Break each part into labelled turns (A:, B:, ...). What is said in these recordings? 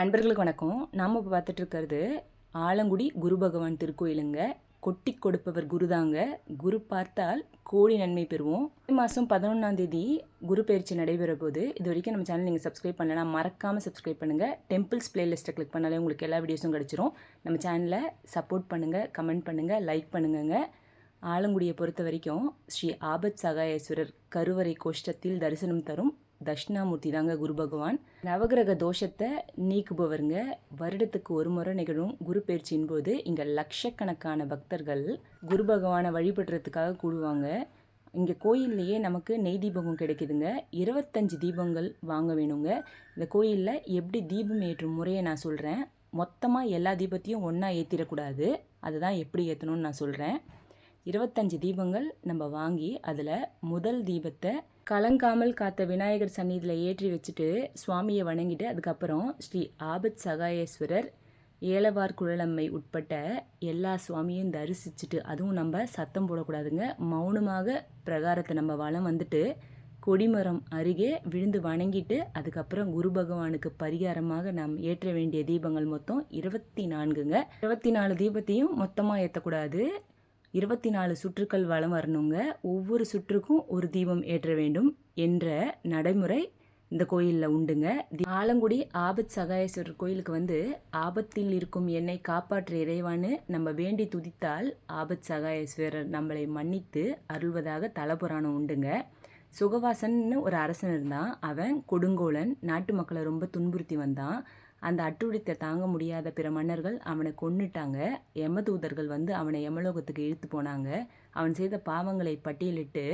A: அன்பர்களுக்கு வணக்கம். நாம் இப்போ பார்த்துட்டு இருக்கிறது ஆலங்குடி குரு பகவான் திருக்கோயிலுங்க. கொட்டி கொடுப்பவர் குருதாங்க. குரு பார்த்தால் கோடி நன்மை பெறுவோம். மாதம் பதினொன்றாம் தேதி குரு பயிற்சி நடைபெற போது இது வரைக்கும் நம்ம சேனல் நீங்கள் சப்ஸ்கிரைப் பண்ணலாம் மறக்காமல் சப்ஸ்கிரைப் பண்ணுங்கள் டெம்பிள்ஸ் பிளேலிஸ்ட்டை கிளிக் பண்ணாலே உங்களுக்கு எல்லா வீடியோஸும் கிடச்சிரும். நம்ம சேனலை சப்போர்ட் பண்ணுங்கள் கமெண்ட் பண்ணுங்கள் லைக் பண்ணுங்கங்க. ஆலங்குடியை பொறுத்த வரைக்கும் ஸ்ரீ ஆபத் சகாயேஸ்வரர் கருவறை கோஷ்டத்தில் தரிசனம் தரும் தட்சிணாமூர்த்தி தாங்க குரு பகவான். நவகிரக தோஷத்தை நீக்குபவருங்க. வருடத்துக்கு ஒரு முறை நிகழும் குரு பயிற்சியின் போது இங்கே லட்சக்கணக்கான பக்தர்கள் குரு பகவானை வழிபடுறதுக்காக கூடுவாங்க. இங்கே கோயில்லையே நமக்கு நெய் தீபகம் கிடைக்குதுங்க. இருபத்தஞ்சி தீபங்கள் வாங்க வேணுங்க. இந்த கோயிலில் எப்படி தீபம் ஏற்றும் முறையை நான் சொல்கிறேன் மொத்தமாக எல்லா தீபத்தையும் ஒன்றா ஏற்றிடக்கூடாது அதுதான் எப்படி ஏற்றணும்னு நான் சொல்கிறேன் இருபத்தஞ்சி தீபங்கள் நம்ம வாங்கி அதில் முதல் தீபத்தை கலங்காமல் காத்த விநாயகர் சந்நிதியில் ஏற்றி வச்சுட்டு சுவாமியை வணங்கிட்டு அதுக்கப்புறம் ஸ்ரீ ஆபத் சகாயேஸ்வரர் ஏலவார் குழலம்மை உட்பட்ட எல்லா சுவாமியும் தரிசிச்சுட்டு அதுவும் நம்ம சத்தம் போடக்கூடாதுங்க. மௌனமாக பிரகாரத்தை நம்ம வளம் வந்துட்டு கொடிமரம் அருகே விழுந்து வணங்கிட்டு அதுக்கப்புறம் குரு பகவானுக்கு பரிகாரமாக நாம் ஏற்ற வேண்டிய தீபங்கள் மொத்தம் இருபத்தி நான்குங்க. இருபத்தி நாலு தீபத்தையும் மொத்தமாக ஏற்றக்கூடாது இருபத்தி நாலு சுற்றுக்கள் வளம் வரணுங்க. ஒவ்வொரு சுற்றுக்கும் ஒரு தீபம் ஏற்ற வேண்டும் என்ற நடைமுறை இந்த கோயிலில் உண்டுங்க. ஆலங்குடி ஆபத் சகாயேஸ்வரர் கோயிலுக்கு வந்து ஆபத்தில் இருக்கும் என்னை காப்பாற்ற இறைவான்னு நம்ம வேண்டி துதித்தால் ஆபத் சகாயேஸ்வரர் நம்மளை மன்னித்து அருள்வதாக தலபுராணம் உண்டுங்க. சுகவாசன்னு ஒரு அரசன் இருந்தான். அவன் கொடுங்கோலன் நாட்டு மக்களை ரொம்ப துன்புறுத்தி வந்தான். அந்த அட்டுழித்தை தாங்க முடியாத பிற மன்னர்கள் அவனை கொன்னுட்டாங்க. யமதூதர்கள் வந்து அவனை யமலோகத்துக்கு இழுத்து போனாங்க. அவன் செய்த பாவங்களை பட்டியலிட்டு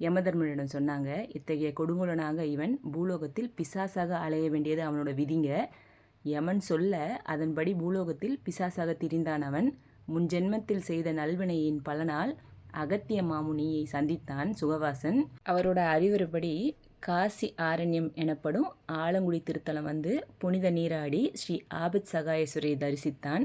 A: யமதர்மனிடம் சொன்னாங்க இத்தகைய கொடுங்கோலனாக இவன் பூலோகத்தில் பிசாசாக அலைய வேண்டியது அவனோட விதிங்க. யமன் சொல்ல அதன்படி பூலோகத்தில் பிசாசாக திரிந்தான் அவன். முன்ஜென்மத்தில் செய்த நல்வினையின் பலனால் அகத்திய மாமுனியை சந்தித்தான் சுகவாசன். அவரோட அறிவுரைப்படி காசி ஆரண்யம் எனப்படும் ஆலங்குடி திருத்தலம் வந்து புனித நீராடி ஸ்ரீ ஆபத் சகாயேஸ்வரை தரிசித்தான்.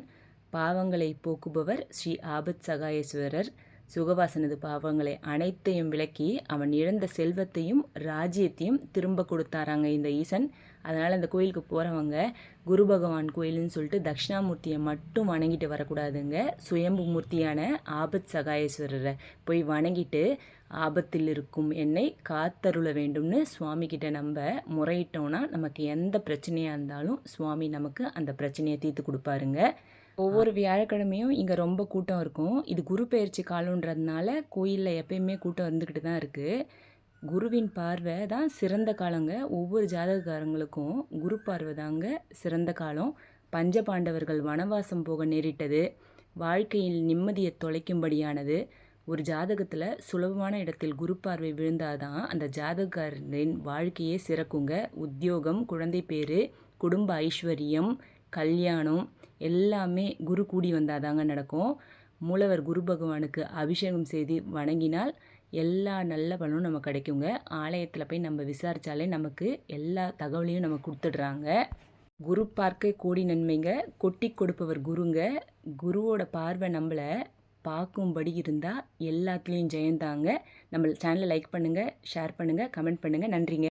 A: பாவங்களை போக்குபவர் ஸ்ரீ ஆபத் சகாயேஸ்வரர் சுகவாசனது பாவங்களை அனைத்தையும் விளக்கி அவன் இழந்த செல்வத்தையும் ராஜ்யத்தையும் திரும்ப கொடுத்தாராங்க இந்த ஈசன். அதனால் அந்த கோயிலுக்கு போகிறவங்க குரு பகவான் கோயிலுன்னு சொல்லிட்டு தட்சிணாமூர்த்தியை மட்டும் வணங்கிட்டு வரக்கூடாதுங்க. சுயம்பு மூர்த்தியான ஆபத் சகாயேஸ்வரரை போய் வணங்கிட்டு ஆபத்தில் இருக்கும் என்னை காத்தருள வேண்டும்னு சுவாமி கிட்ட நம்ம முறையிட்டோம்னா நமக்கு எந்த பிரச்சனையாக இருந்தாலும் சுவாமி நமக்கு அந்த பிரச்சனையை தீர்த்து கொடுப்பாருங்க. ஒவ்வொரு வியாழக்கிழமையும் இங்கே ரொம்ப கூட்டம் இருக்கும். இது குரு பயிற்சி காலன்றதுனால கோயிலில் எப்பயுமே கூட்டம் வந்துக்கிட்டு தான் இருக்குது குருவின் பார்வை தான் சிறந்த காலங்க. ஒவ்வொரு ஜாதகக்காரங்களுக்கும் குரு பார்வை தாங்க சிறந்த காலம். பஞ்ச பாண்டவர்கள் வனவாசம் போக நேரிட்டது. வாழ்க்கையில் நிம்மதியை தொலைக்கும்படியானது. ஒரு ஜாதகத்தில் சுலபமான இடத்தில் குரு பார்வை விழுந்தாதான் அந்த ஜாதகக்காரரின் வாழ்க்கையே சிறக்குங்க. உத்தியோகம் குழந்தை பேர் குடும்ப ஐஸ்வர்யம் கல்யாணம் எல்லாமே குரு கூடி வந்தால் தாங்க நடக்கும். மூலவர் குரு பகவானுக்கு அபிஷேகம் செய்து வணங்கினால் எல்லா நல்ல பலனும் நமக்கு கிடைக்குங்க. ஆலயத்தில் போய் நம்ம விசாரித்தாலே நமக்கு எல்லா தகவலையும் நம்ம கொடுத்துடுறாங்க. குரு பார்க்க கோடி நன்மைங்க. கொட்டி கொடுப்பவர் குருங்க. குருவோட பார்வை நம்மளை பார்க்கும்படி இருந்தால் எல்லாத்துலேயும் ஜெயந்தாங்க. நம்ம சேனலை லைக் பண்ணுங்கள் ஷேர் பண்ணுங்கள் கமெண்ட் பண்ணுங்கள் நன்றிங்க.